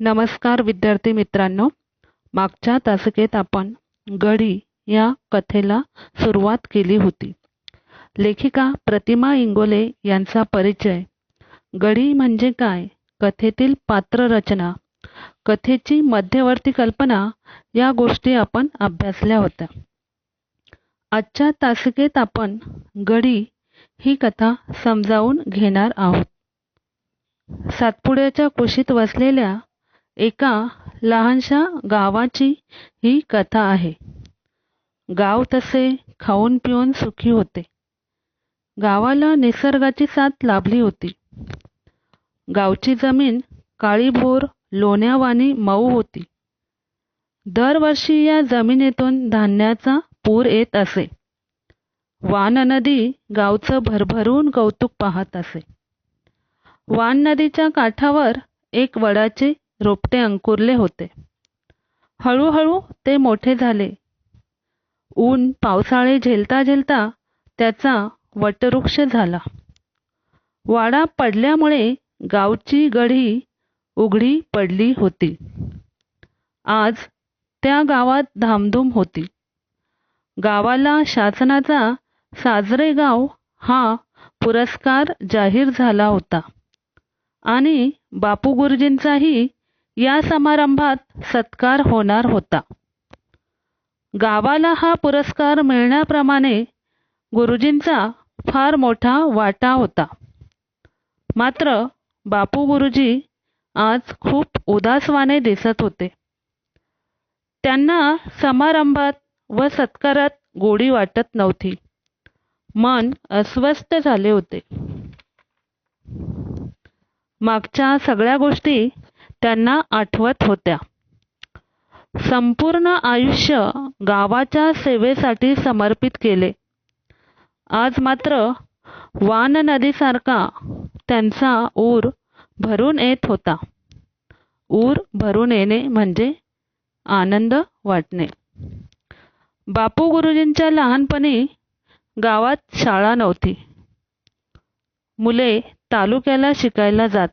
नमस्कार विद्यार्थी मित्रांनो. मागच्या तासिकेत आपण गडी या कथेला सुरुवात केली होती. लेखिका प्रतिमा इंगोले यांचा परिचय. गडी म्हणजे काय? कथेतील पात्ररचना कथेची मध्यवर्ती कल्पना या गोष्टी आपण अभ्यासल्या होत्या. आजच्या तासिकेत आपण गडी ही कथा समजावून घेणार आहोत. सातपुड्याच्या कुशीत वसलेल्या एका लहानशा गावाची ही कथा आहे. गाव तसे खाऊन पिऊन सुखी होते. गावाला निसर्गाची साथ लाभली होती. गावची जमीन काळीभोर लोण्यावानी मऊ होती. दरवर्षी या जमिनीतून धान्याचा पूर येत असे. वान नदी गावचं भरभरून कौतुक पाहत असे. वान नदीच्या काठावर एक वडाचे रोपटे अंकुरले होते. हळूहळू ते मोठे झाले. ऊन पावसाळे झेलता झेलता त्याचा वटवृक्ष झाला. वाडा पडल्यामुळे गावची गढी उघडी पडली होती. आज त्या गावात धामधूम होती. गावाला शासनाचा साजरे गाव हा पुरस्कार जाहीर झाला होता. आणि बापू गुरुजींचाही या समारंभात सत्कार होणार होता. गावाला हा पुरस्कार मिळण्याप्रमाणे गुरुजींचा फार मोठा वाटा होता. मात्र बापू गुरुजी आज खूप उदासवाने दिसत होते. त्यांना समारंभात व सत्कारात गोडी वाटत नव्हती. मन अस्वस्थ झाले होते. मागच्या सगळ्या गोष्टी त्यांना आठवत होत्या. संपूर्ण आयुष्य गावाच्या सेवेसाठी समर्पित केले. आज मात्र वान नदीसारखा त्यांचा ऊर भरून येत होता. ऊर भरून येणे म्हणजे आनंद वाटणे. बापू गुरुजींच्या लहानपणी गावात शाळा नव्हती. मुले तालुक्याला शिकायला जात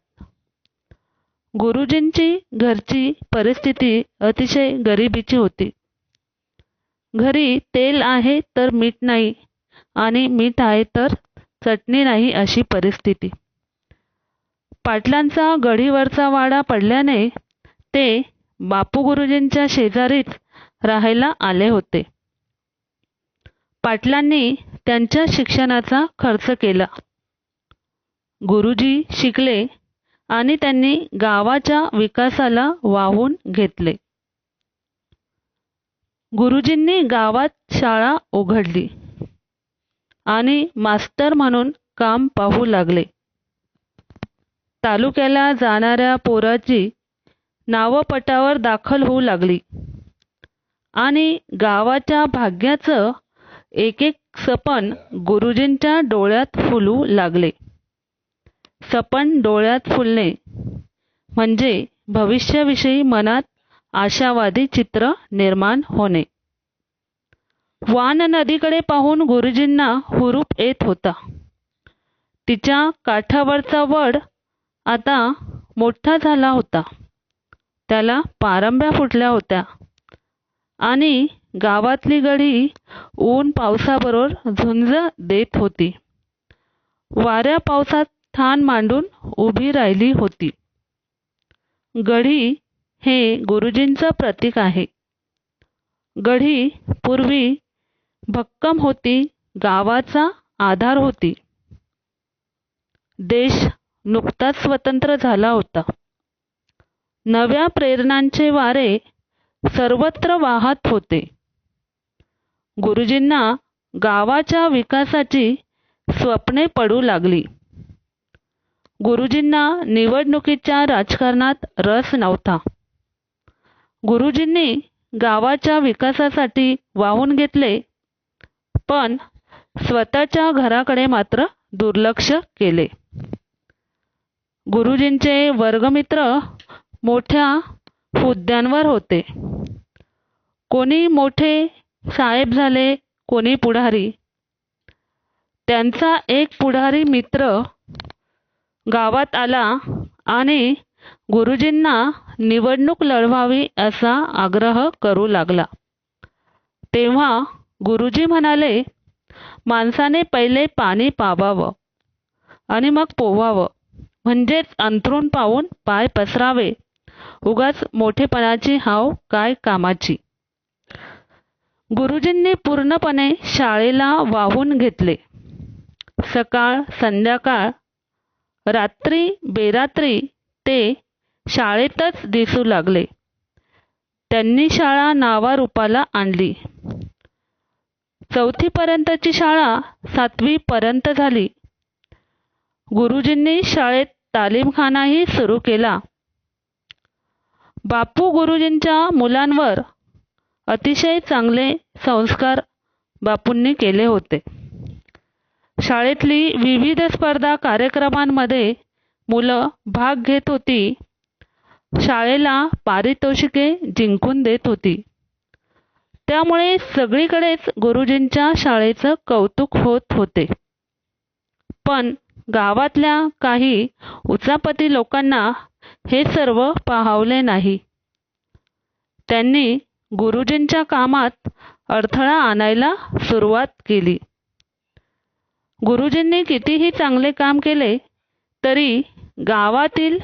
गुरुजींची घरची परिस्थिती अतिशय गरिबीची होती. घरी तेल आहे तर मीठ नाही आणि मीठ आहे तर चटणी नाही अशी परिस्थिती. पाटलांचा गढीवरचा वाडा पडल्याने ते बापू गुरुजींच्या शेजारीच राहायला आले होते. पाटलांनी त्यांच्या शिक्षणाचा खर्च केला. गुरुजी शिकले आणि त्यांनी गावाच्या विकासाला वाहून घेतले. गुरुजींनी गावात शाळा उघडली आणि मास्तर म्हणून काम पाहू लागले. तालुक्याला जाणाऱ्या पोराची नावं पटावर दाखल होऊ लागली आणि गावाच्या भाग्याचं एक एक सपन गुरुजींच्या डोळ्यात फुलू लागले. सपन डोळ्यात फुलणे. म्हणजे भविष्याविषयी मनात आशावादी चित्र निर्माण होणे. वान नदीकडे पाहून गुरुजींना हुरूप येत होता. तिच्या काठावरचा वड आता मोठा झाला होता. त्याला पारंब्या फुटल्या होत्या. आणि गावातली गडी ऊन पावसाबरोबर झुंज देत होती. वाऱ्या पावसात ठाण मांडून उभी राहिली होती. गढी हे गुरुजींचं प्रतीक आहे. गढी पूर्वी भक्कम होती गावाचा आधार होती. देश नुकताच स्वतंत्र झाला होता. नव्या प्रेरणांचे वारे सर्वत्र वाहत होते. गुरुजींना गावाच्या विकासाची स्वप्ने पडू लागली. गुरुजींना निवडणुकीच्या राजकारणात रस नव्हता. गुरुजींनी गावाच्या विकासासाठी वाहून घेतले पण स्वतःच्या घराकडे मात्र दुर्लक्ष केले. गुरुजींचे वर्गमित्र मोठ्या हुद्द्यांवर होते. कोणी मोठे साहेब झाले कोणी पुढारी. त्यांचा एक पुढारी मित्र गावात आला आणि गुरुजींना निवडणूक लढवावी असा आग्रह करू लागला. तेव्हा गुरुजी म्हणाले माणसाने पहिले पाणी पावावं आणि मग पोवावं. म्हणजेच अंथरूण पाहून पाय पसरावे. उगाच मोठेपणाची हाव काय कामाची? गुरुजींनी पूर्णपणे शाळेला वाहून घेतले. सकाळ संध्याकाळ रात्री बेरात्री ते शाळेतच दिसू लागले. त्यांनी शाळा नावारूपाला आणली. चौथीपर्यंतची शाळा सातवीपर्यंत झाली. गुरुजींनी शाळेत तालीमखानाही सुरू केला. बापू गुरुजींच्या मुलांवर अतिशय चांगले संस्कार बापूंनी केले होते. शाळेतली विविध स्पर्धा कार्यक्रमांमध्ये मुलं भाग घेत होती. शाळेला पारितोषिके जिंकून देत होती. त्यामुळे सगळीकडेच गुरुजींच्या शाळेचं कौतुक होत होते. पण गावातल्या काही उचापती लोकांना हे सर्व पाहावले नाही. त्यांनी गुरुजींच्या कामात अडथळा आणायला सुरुवात केली. गुरुजींनी कितीही चांगले काम केले तरी गावातील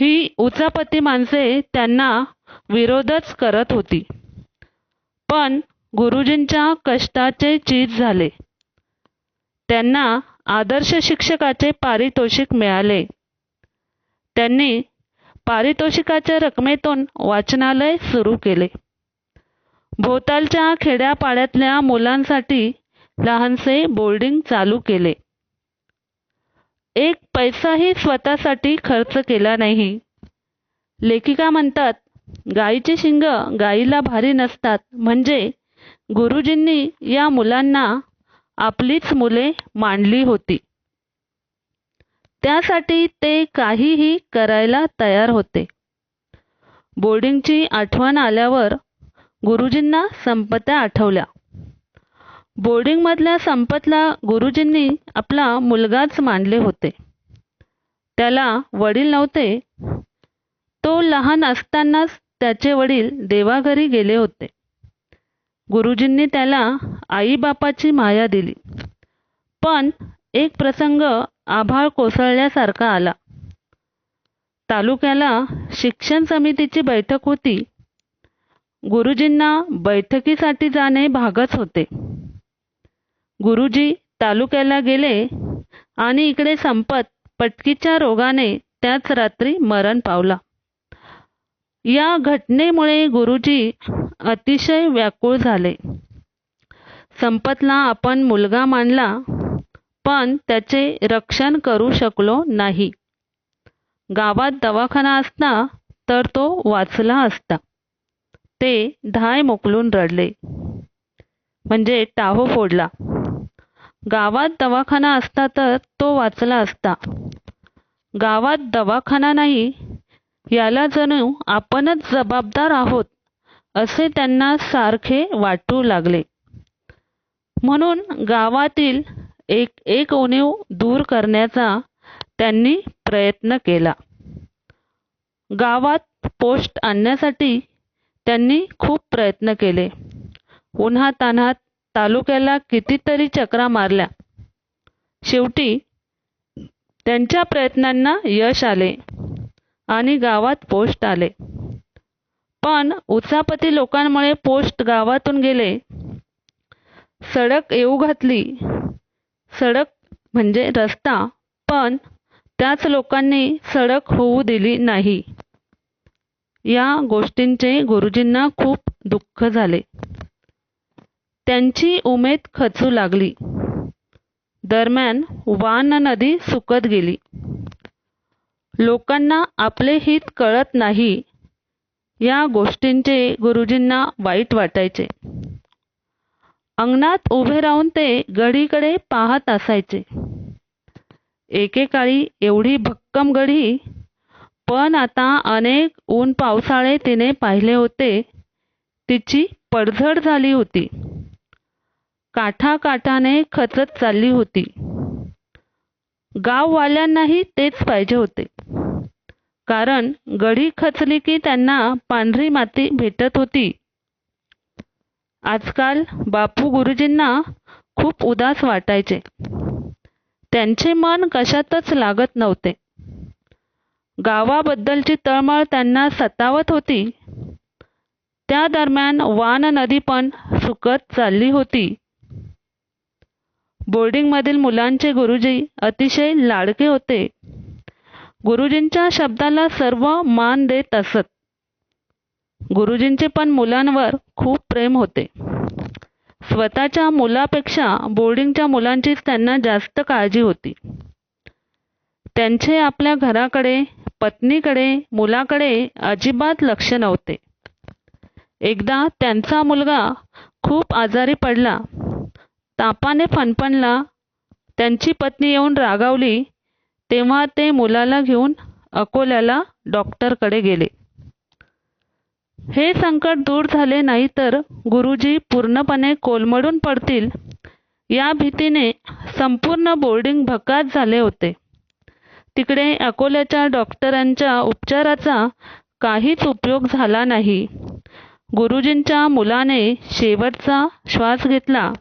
ही उचापती माणसे त्यांना विरोधच करत होती. पण गुरुजींच्या कष्टाचे चीज झाले. त्यांना आदर्श शिक्षकाचे पारितोषिक मिळाले. त्यांनी पारितोषिकाच्या रकमेतून वाचनालय सुरू केले. भोवतालच्या खेड्यापाड्यातल्या मुलांसाठी लहानसे बोर्डिंग चालू केले. एक पैसाही स्वतःसाठी खर्च केला नाही. लेखिका म्हणतात गाईची शिंग गाईला भारी नसतात. म्हणजे गुरुजींनी या मुलांना आपलीच मुले मांडली होती. त्यासाठी ते काहीही करायला तयार होते. बोर्डिंगची आठवण आल्यावर गुरुजींना संपत्या आठवल्या. बोर्डिंगमधल्या संपतला गुरुजींनी आपला मुलगाच मानले होते. त्याला वडील नव्हते. तो लहान असतानाच त्याचे वडील देवाघरी गेले होते. गुरुजींनी त्याला आईबापाची माया दिली. पण एक प्रसंग आभाळ कोसळल्यासारखा आला. तालुक्याला शिक्षण समितीची बैठक होती. गुरुजींना बैठकीसाठी जाणे भागच होते. गुरुजी तालुक्याला गेले आणि इकडे संपत पटकीच्या रोगाने त्याच रात्री मरण पावला. या घटनेमुळे गुरुजी अतिशय व्याकुळ झाले. संपतला आपण मुलगा मानला पण त्याचे रक्षण करू शकलो नाही. गावात दवाखाना असता तर तो वाचला असता. ते धाय मोकलून रडले. म्हणजे टाहो फोडला. गावात दवाखाना असता तर तो वाचला असता. गावात दवाखाना नाही याला जणू आपणच जबाबदार आहोत असे त्यांना सारखे वाटू लागले. म्हणून गावातील एक एक उणीव दूर करण्याचा त्यांनी प्रयत्न केला. गावात पोस्ट आणण्यासाठी त्यांनी खूप प्रयत्न केले. उन्हातान्हात तालुक्याला कितीतरी चक्रा मारल्या. शेवटी त्यांच्या प्रयत्नांना यश आले आणि गावात पोस्ट आले. पण उचापती लोकांमुळे पोस्ट गावातून गेले. सडक येऊ घातली. सडक म्हणजे रस्ता पण त्याच लोकांनी सडक होऊ दिली नाही. या गोष्टींचे गुरुजींना खूप दुःख झाले. त्यांची उमेद खचू लागली. दरम्यान वान नदी सुकत गेली. लोकांना आपले हित कळत नाही या गोष्टींचे गुरुजींना वाईट वाटायचे. अंगणात उभे राहून ते गडीकडे पाहत असायचे. एकेकाळी एवढी भक्कम गढी पण आता अनेक ऊन पावसाळे तिने पाहिले होते तिची पडझड झाली होती. काठाकाठाने खचत चालली होती. गाववाल्यांनाही तेच पाहिजे होते. कारण गडी खचली की त्यांना पांढरी माती भेटत होती. आजकाल बापू गुरुजींना खूप उदास वाटायचे. त्यांचे मन कशातच लागत नव्हते. गावाबद्दलची तळमळ त्यांना सतावत होती. त्या दरम्यान वान नदी पण सुकत चालली होती. बोर्डिंगमधील मुलांचे गुरुजी अतिशय लाडके होते. गुरुजींच्या शब्दाला सर्व मान देत असत. गुरुजींचे पण मुलांवर खूप प्रेम होते. स्वतःच्या मुलापेक्षा बोर्डिंगच्या मुलांचीच त्यांना जास्त काळजी होती. त्यांचे आपल्या घराकडे पत्नीकडे मुलाकडे अजिबात लक्ष नव्हते. एकदा त्यांचा मुलगा खूप आजारी पडला. तापाने फणफणला. त्यांची पत्नी येऊन रागावली. तेव्हा ते मुलाला घेऊन अकोल्याला डॉक्टरकडे गेले. हे संकट दूर झाले नाही तर गुरुजी पूर्णपणे कोलमडून पडतील. या भीतीने संपूर्ण बोर्डिंग भकास झाले होते. तिकडे अकोल्याच्या डॉक्टरांच्या उपचाराचा काहीच उपयोग झाला नाही. गुरुजींच्या मुलाने शेवटचा श्वास घेतला.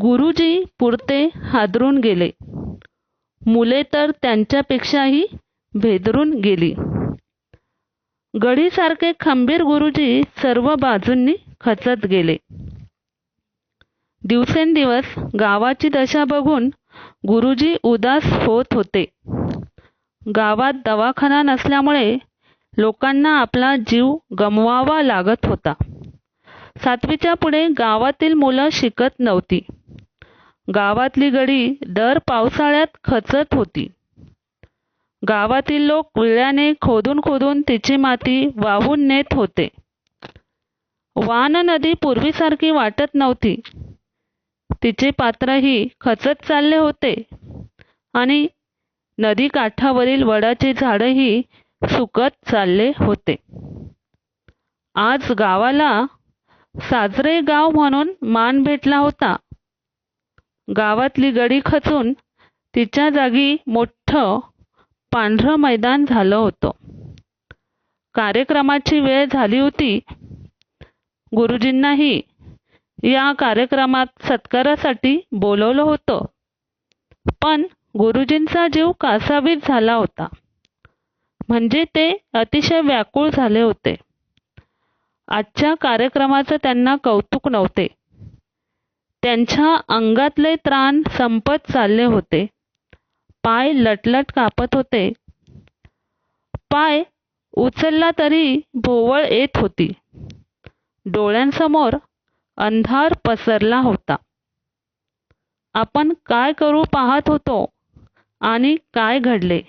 गुरुजी पुरते हादरून गेले. मुले तर त्यांच्यापेक्षाही भेदरून गेली. गडीसारखे खंबीर गुरुजी सर्व बाजूंनी खचत गेले. दिवसेंदिवस गावाची दशा बघून गुरुजी उदास होत होते. गावात दवाखाना नसल्यामुळे लोकांना आपला जीव गमवावा लागत होता. सातवीच्या पुढे गावातील मुलं शिकत नव्हती. गावातली गडी दर पावसाळ्यात खचत होती. गावातील लोक विळ्याने खोदून खोदून तिची माती वाहून नेत होते. वान नदी पूर्वीसारखी वाटत नव्हती. तिचे पात्रही खचत चालले होते आणि नदी काठावरील वडाचे झाडही सुकत चालले होते. आज गावाला साजरे गाव म्हणून मान भेटला होता. गावातली गडी खचून तिच्या जागी मोठं पांढरं मैदान झालं होतं. कार्यक्रमाची वेळ झाली होती. गुरुजींनाही या कार्यक्रमात सत्कारासाठी बोलवलं होतं. पण गुरुजींचा जीव कासावीस झाला होता. म्हणजे ते अतिशय व्याकुळ झाले होते. आजच्या कार्यक्रमाचं त्यांना कौतुक नव्हते. त्यांच्या अंगातले त्राण संपत चालले होते. पाय लटलट कापत होते. पाय उचलला तरी भोवळ येत होती. डोळ्यांसमोर अंधार पसरला होता. आपण काय करू पाहत होतो आणि काय घडले?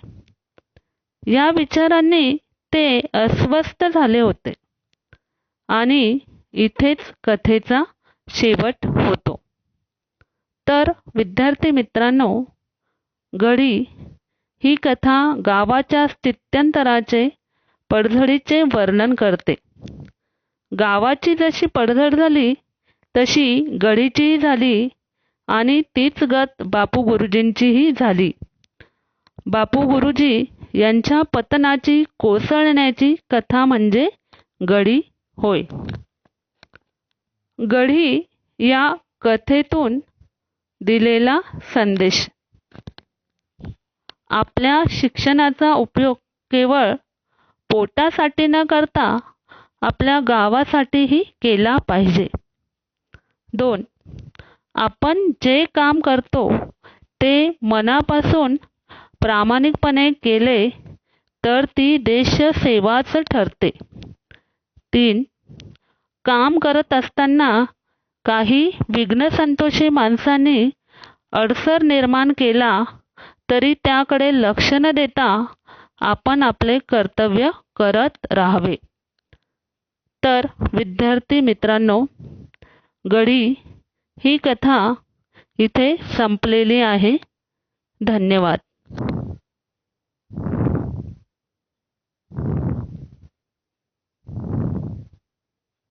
या विचारांनी ते अस्वस्थ झाले होते आणि इथेच कथेचा शेवट होतो. तर विद्यार्थी मित्रांनो गडी ही कथा गावाच्या स्थित्यंतराचे पडझडीचे वर्णन करते. गावाची जशी पडझड झाली तशी गडीचीही झाली आणि तीच गत बापू गुरुजींचीही झाली. बापू गुरुजी यांच्या पतनाची कोसळण्याची कथा म्हणजे गडी होय. गढी या कथेतून दिलेला संदेश. आपल्या शिक्षणाचा उपयोग केवळ पोटासाठी न करता आपल्या गावासाठीही केला पाहिजे. दोन आपण जे काम करतो ते मनापासून प्रामाणिकपणे केले तर ती देशसेवाच ठरते. तीन काम करत असताना काही विघ्नसंतोषी माणसांनी अडसर निर्माण केला तरी त्याकडे लक्ष न देता आपण आपले कर्तव्य करत राहावे. तर विद्यार्थी मित्रांनो गडी ही कथा इथे संपलेली आहे. धन्यवाद.